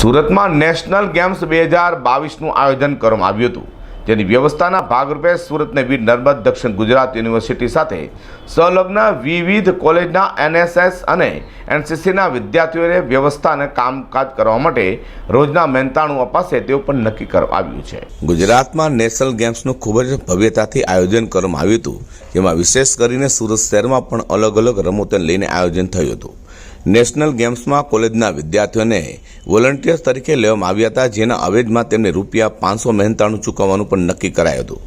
સુરતમાં national games બે હજાર બાવીસનું આયોજન કરવામાં આવ્યું હતું. જેની વ્યવસ્થાના ભાગરૂપે સુરતને વીર નર્મદ દક્ષિણ ગુજરાત યુનિવર્સિટી સાથે સંલગ્ન વિવિધ કોલેજના એનએસએસ અને એનસીસીના વિદ્યાર્થીઓને વ્યવસ્થા અને કામકાજ કરવા માટે રોજના મહેનતાણું અપાશે તેવું પણ નક્કી કરવામાં આવ્યું છે. ગુજરાતમાં નેશનલ ગેમ્સનું ખૂબ જ ભવ્યતાથી આયોજન કરવામાં આવ્યું હતું, જેમાં વિશેષ કરીને સુરત શહેરમાં પણ અલગ અલગ રમતોને લઈને આયોજન થયું હતું. નેશનલ ગેમ્સમાં કોલેજના વિદ્યાર્થીઓને વોલન્ટિયર્સ તરીકે લેવામાં આવ્યા હતા, જેના અવેજમાં તેમને રૂપિયા પાંચસો મહેનતાણું ચૂકવવાનું પણ નક્કી કરાયું હતું.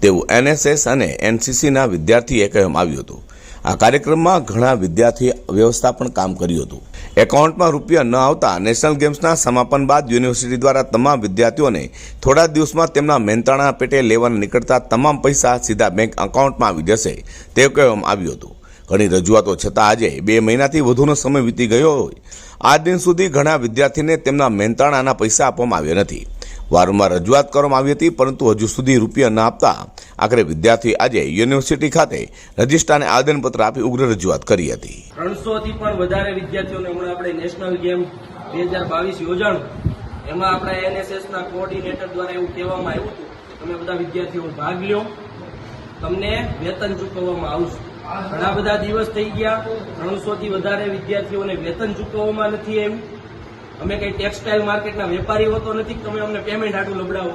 તેવું એનએસએસ અને એનસીસીના વિદ્યાર્થીએ કહેવામાં આવ્યું હતું. આ કાર્યક્રમમાં ઘણા વિદ્યાર્થીએ વ્યવસ્થાપન કામ કર્યું હતું. એકાઉન્ટમાં રૂપિયા ન આવતા નેશનલ ગેમ્સના સમાપન બાદ યુનિવર્સિટી દ્વારા તમામ વિદ્યાર્થીઓને થોડા દિવસમાં તેમના મહેનતાણા પેટે લેવાના નીકળતા તમામ પૈસા સીધા બેંક એકાઉન્ટમાં આવી જશે, તેવું કહેવામાં આવ્યું હતું. ઘણી રજૂઆતો છતાં આજે બે મહિનાથી વધુનો સમય વીતી ગયો હોય. આ દિન સુધી ઘણા વિદ્યાર્થીને તેમના મહેનતાણાના પૈસા આપવામાં આવ્યા નથી. વારંવાર રજૂઆત કરવામાં આવી હતી, પરંતુ હજુ સુધી રૂપિયા ન આપતા આખરે વિદ્યાર્થી આજે યુનિવર્સિટી ખાતે રજિસ્ટ્રારને આવેદનપત્ર આપી ઉગ્ર રજૂઆત કરી હતી. ત્રણસો થી પણ વધારે વિદ્યાર્થીઓને હમણાં આપણે નેશનલ ગેમ બે હજાર બાવીસ યોજાણું, એમાં આપણા એનએસએસ ના કોઓર્ડિનેટર દ્વારા એવું કહેવામાં આવ્યું હતું તમે બધા વિદ્યાર્થીઓ ભાગ લ્યો. તમને વેતન ચૂકવવામાં આવશે. ઘણા બધા દિવસ થઈ ગયા ત્રણસો થી વધારે વિદ્યાર્થીઓને વેતન ચૂકવવામાં નથી આવ્યું અમે કઈ ટેક્સટાઇલ માર્કેટના વેપારીઓ તો નથી, તમે અમને પેમેન્ટ આટલું લબડાવો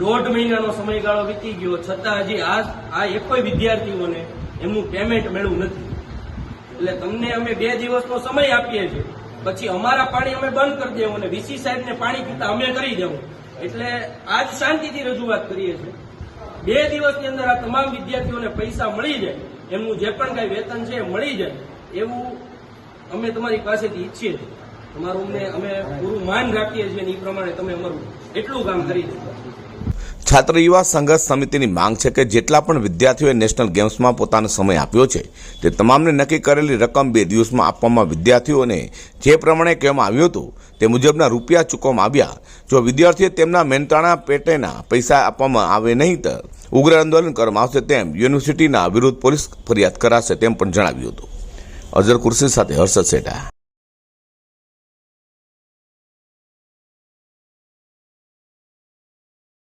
દોઢ મહિનાનો સમયગાળો વીતી ગયો, છતાં હજી આ આ એકોય વિદ્યાર્થીઓને એમનું પેમેન્ટ મેળવું નથી. એટલે તમને અમે બે દિવસનો સમય આપીએ છીએ. પછી અમારા પાણી અમે બંધ કરી દેવું અને વીસી સાહેબને પાણી પીતા અમે કરી દેવું. એટલે આજ શાંતિથી રજૂઆત કરીએ છીએ. બે દિવસની અંદર આ તમામ વિદ્યાર્થીઓને પૈસા મળી જાય. એમનું જે પણ કઈ વેતન છે મળી જાય, એવું અમે તમારી પાસેથી ઈચ્છીએ છીએ. તમારું અમને, અમે પૂરું માન રાખીએ છીએ એ પ્રમાણે તમે અમારું એટલું કામ કરી દો. છાત્ર યુવા સંઘર્ષ સમિતિની માંગ છે કે જેટલા પણ વિદ્યાર્થીઓએ નેશનલ ગેમ્સમાં પોતાનો સમય આપ્યો છે, તે તમામને નક્કી કરેલી રકમ બે દિવસમાં આપવામાં વિદ્યાર્થીઓને જે પ્રમાણે કહેવામાં આવ્યું હતું, તે મુજબના રૂપિયા ચૂકવવામાં આવ્યા. જો વિદ્યાર્થીએ તેમના મહેનતાણા પેટેના પૈસા આપવામાં આવે નહીં તો ઉગ્ર આંદોલન કરવામાં આવશે તેમ યુનિવર્સિટીના વિરુદ્ધ પોલીસ ફરિયાદ કરાશે તેમ પણ જણાવ્યું હતું. અઝર કુર્સી સાથે હર્ષદ સેટા